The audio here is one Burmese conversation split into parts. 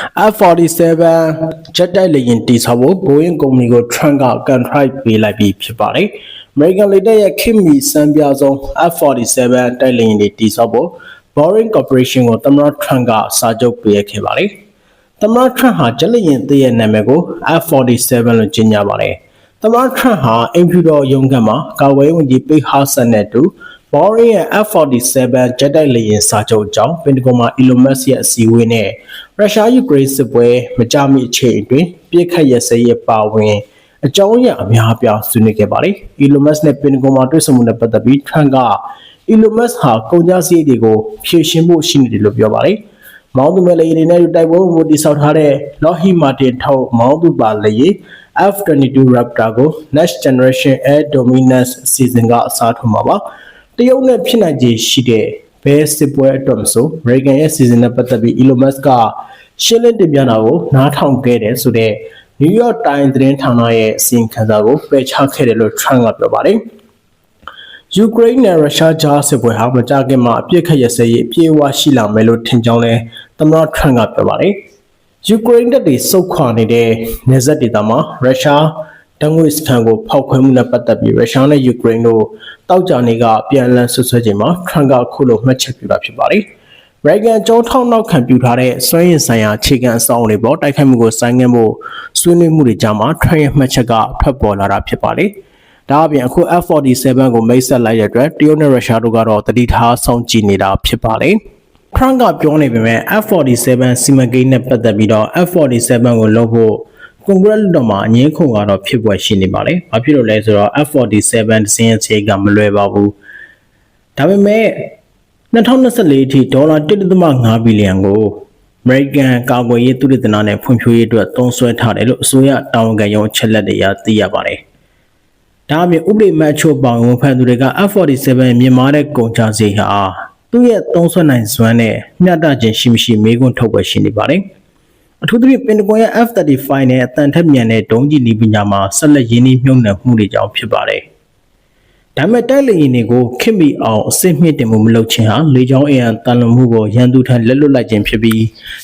F47 ဂျက်တိုက်လေယာဉ်တိဆောက်ဖို့ Boeing ကုမ္ပဏီကို Trump က contract ပေးလိုက်ပြီးဖြစ်ပါတယ်။ American လေတပ်ရဲ့ခေတ်မီစံပြဆုံး F47 တိုက်လေယာဉ်တွေတိဆောက်ဖို့ Boeing Corporation ကိုသမ္မတ Trump ကစာချုပ်ပေးခဲ့ပါတယ်။သမ္မတ Trump ဟာဂျက်လေယာဉ်သစ်ရဲ့နာမည်ကို F47 လို့ကြေညာပါတယ်။သမ္မတ Trump ဟာအင်ဖြူတော်ရုံးခန်းမှာကာကွယ်ရေးဝန်ကြီး Pete Hegseth နဲ့အတူ Boeing ရဲ့ F47 ဂျက်တိုက်လေယာဉ်စာချုပ်အကြောင်းပင်တဂွန်မှာ Elon Musk ရဲ့အစည်းအဝေးနဲ့ရုရှားယူကရိန်းစစ်ပွဲမကြမီအချိန်အတွင်းပြစ်ခတ်ရစရေးပါဝင်အကြောင်းအရာအများအပြားဆွေးနွေးခဲ့ပါတယ်။ Elon Musk နဲ့ပင်တဂွန်မှာတွေ့ဆုံမှုနဲ့ပတ်သက်ပြီး Trump က Elon Musk ဟာကုန်ကျစရိတ်တွေကိုဖြည့်ရှင်းဖို့ရှိနေတယ်လို့ပြောပါတယ်။မောင်းသူမဲ့လေယာဉ်တွေနဲ့တိုက်ပွဲဝင်တိစောက်ထားတဲ့ Lockheed Martin ထုတ်မောင်းသူပါလေယာဉ် F-22 Raptor ကို Next Generation Air Dominance အစီအစဉ်ကအစားထိုးမှာပါ။ တရုတ်နဲ့ဖြစ်နိုင်ခြေရှိတဲ့ဘယ်စစ်ပွဲအတွက်မဆို American ရဲ့စီစဉ်နဲ့ပတ်သက်ပြီး Elon Musk ကရှင်းလင်းတင်ပြတာကိုနားထောင်ခဲ့တယ်ဆိုတဲ့ New York Times သတင်းဌာနရဲ့အစီရင်ခံစာကိုပယ်ချခဲ့တယ်လို့ Trump ကပြောပါတယ်။ယူကရိန်းနဲ့ရုရှားကြားစစ်ပွဲဟာမကြခင်မှာအပြစ်ခတ်ရစရေးအပြည့်အဝရှိလာမယ်လို့ထင်ကြောင်းလဲသမ္မတ Trump ကပြောပါတယ်။ယူကရိန်းတပ်တွေစုခွာနေတဲ့နေဆက်ဒေသမှာရုရှား တငွေစခန်းကိုဖောက်ခွဲမှုနဲ့ပတ်သက်ပြီးရုရှားနဲ့ယူကရိန်းတို့တောက်ကြနေကပြန်လည်ဆွဆွဲချိန်မှာ Trump ကခုလိုမှတ်ချက်ပြုတာဖြစ်ပါတယ်။ရိုက်ကန်ကျောင်းထောက်နောက်ခံပြုထားတဲ့စွမ်းရည်ဆိုင်ရာအခြေခံအဆောက်အအုံတွေပေါ်တိုက်ခိုက်မှုကိုစိုင်းငံ့ဖို့ဆွေးနွေးမှုတွေကြားမှာ Trump ရဲ့မှတ်ချက်ကထွက်ပေါ်လာတာဖြစ်ပါတယ်။ဒါအပြင်အခု F47 ကိုမိတ်ဆက်လိုက်တဲ့အတွက်တရုတ်နဲ့ရုရှားတို့ကတော့တတိထားဆောင်ကြည့်နေတာဖြစ်ပါတယ်။ Trump ကပြောနေပေမဲ့ F47 စီမံကိန်းနဲ့ပတ်သက်ပြီးတော့ F47 ကိုလုပ်ဖို့ ကွန်ဂရက်လွှတ်တော်မှာအငင်းခုန်ကတော့ဖြစ်ပွဲရှိနေပါတယ်။ဘာဖြစ်လို့လဲဆိုတော့ F47 စင်းရဲ့ခြေကမလွယ်ပါဘူး။ဒါပေမဲ့2024အထိဒေါ်လာ1.5ဘီလီယံကို American ကာကွယ်ရေးသုတေသနနဲ့ဖွံ့ဖြိုးရေးအတွက်သုံးစွဲထားတယ်လို့အစိုးရတာဝန်ခံရုံးအချက်လက်တွေအရသိရပါတယ်။ဒါအပြင်ဥပဒေမှတ်အချို့ပါဝင်ဖန်သူတွေက F47 မြင်မာတဲ့ကုန်ကျစရိတ်ဟာသူ့ရဲ့သုံးစွဲနိုင်စွမ်းနဲ့မျှတခြင်းရှိမရှိမေးခွန်းထုတ်ပွဲရှိနေပါတယ်။ အထူးသဖြင့်ပင်တဂွန်ရဲ့ F35 နဲ့အတန်ထက်မြန်တဲ့ဒုံးကျည်နည်းပညာမှာဆက်လက်ရင်းနှီးမြှုပ်နှံမှုတွေကြောင့်ဖြစ်ပါတယ်။ဒါမဲ့တိုက်လေယာဉ်တွေကိုခင်မီအောင်အစစ်မြင့်တင်မှုမလုပ်ခြင်းဟာလေကြောင်းအင်အားတန်လွန်မှုကိုရန်သူထံလက်လွတ်လိုက်ခြင်းဖြစ်ပြီး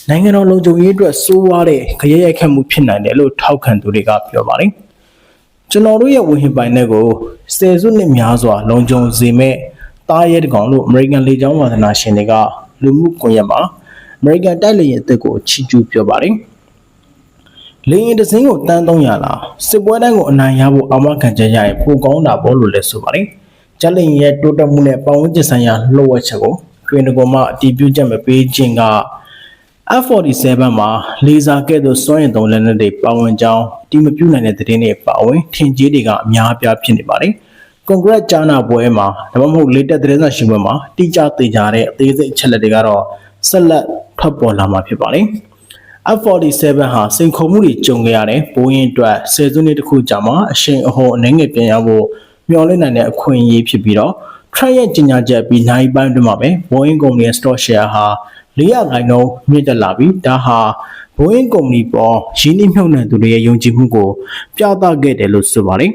နိုင်ငံတော်လုံခြုံရေးအတွက်စိုးဝါးတဲ့ခရဲရိုက်ခတ်မှုဖြစ်နိုင်တယ်လို့ထောက်ခံသူတွေကပြောပါတယ်။ကျွန်တော်တို့ရဲ့ဝေဟင်ပိုင်တဲ့ကိုစယ်စုနှစ်များစွာလုံခြုံစေမဲ့တားရဲတကောင်လို့ American လေကြောင်းဝါသနာရှင်တွေကလူမှုကွန်ရက်မှာ American တိုက်လေယာဉ်အသစ်ကိုချီးကျူးပြောပါတယ်။လေရင်တစင်းကိုတန်း300လားစစ်ပွဲတိုင်းကိုအနိုင်ရဖို့အာမခံချက်ရရင်ပိုကောင်းတာပေါ့လို့လည်းဆိုပါတယ်။ဂျက်လင်ရဲ့တိုးတက်မှုနဲ့ပတ်ဝန်းကျင်ဆိုင်ရာလှုပ်ဝက်ချက်ကိုတွင်တကွန်မှအတည်ပြုချက်မပေးခြင်းက F47 မှာလေဆာကဲ့သို့စွမ်းရည်သုံးလက်နက်တွေပါဝင်ကြောင်းတိမပြုနိုင်တဲ့သတင်းတွေပါဝင်ထင်ကြီးတွေကအများအပြားဖြစ်နေပါတယ်။ကွန်ဂရက်ကြားနာပွဲမှာဒါမှမဟုတ်လေတက်သတင်းစာရှင်းပွဲမှာတိကျသေချာတဲ့အသေးစိတ်အချက်လက်တွေကတော့ ဆက်လက်ထွက်ပေါ်လာမှာဖြစ်ပါတယ်။ F47 ဟာစိန်ခေါ်မှုတွေကြုံခဲ့ရတဲ့ဘိုးရင်အတွက်ဆယ်စုနှစ်တစ်ခုကြာမှအရှိန်အဟုန်အနေငယ်ပြန်ရဖို့မျှော်လင့်နိုင်တဲ့အခွင့်အရေးဖြစ်ပြီးတော့ Trump ရဲ့ကြေညာချက်ပြီးနိုင်ပိုင်းတွင်မှာပဲ Boeing ကုမ္ပဏီရဲ့ stock share ဟာ400ခိုင်နှုန်းမြင့်တက်လာပြီးဒါဟာ Boeing ကုမ္ပဏီပေါ်ရင်းနှီးမြှုပ်နှံသူတွေရဲ့ယုံကြည်မှုကိုပြသခဲ့တယ်လို့ဆိုပါတယ်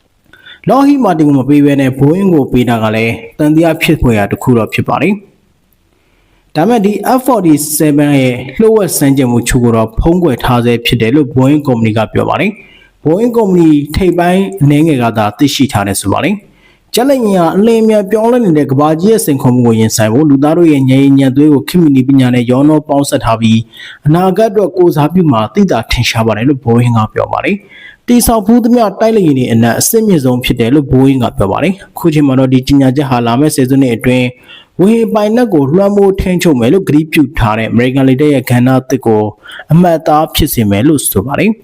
။ Lockheed Martin ကိုမပေးဘဲနဲ့ Boeing ကိုပေးတာကလည်းတန်တရားဖြစ်ဖွယ်ရာတစ်ခုတော့ဖြစ်ပါတယ်။ ဒါမဲ့ဒီ F47 ရဲ့လှုပ်ဝက်စမ်းကြမှုချို့ကိုတော့ဖုံးကွယ်ထားဆဲဖြစ်တယ်လို့ Boeing ကုမ္ပဏီကပြောပါတယ်။ Boeing ကုမ္ပဏီထိပ်ပိုင်းအနေငယ်ကသာသိရှိထားတယ်ဆိုပါတယ်။ကျက်လက်ရင်ဟာအလင်းအမြန်ပြောင်းလဲနေတဲ့ကဘာကြီးရဲ့စိန်ခေါ်မှုကိုရင်ဆိုင်ဖို့လူသားတို့ရဲ့ဉာဏ်ရည်ဉာဏ်သွေးကိုခင်မီနီပညာနဲ့ရောနှောပေါင်းဆက်ထားပြီးအနာဂတ်အတွက်ကိုစားပြုမှာသိတာထင်ရှားပါတယ်လို့ Boeing ကပြောပါတယ်။ တီဆောက်ဘူးသမျှတိုက်လေယာဉ်တွေအနက်အစစ်မြင့်ဆုံးဖြစ်တယ်လို့ Boeing ကပြောပါတယ်။အခုချိန်မှာတော့ဒီကြီးညာချက်ဟာလာမယ့်ဆယ်စုနှစ်အတွင်းဝေဟင်ပိုင်နက်ကိုလွှမ်းမိုးထိန်းချုပ်မယ်လို့ကြေညာပြုထားတဲ့ American လေတပ်ရဲ့ကဏ္ဍအသစ်ကိုအမှတ်အသားဖြစ်စေမယ်လို့ဆိုပါတယ်။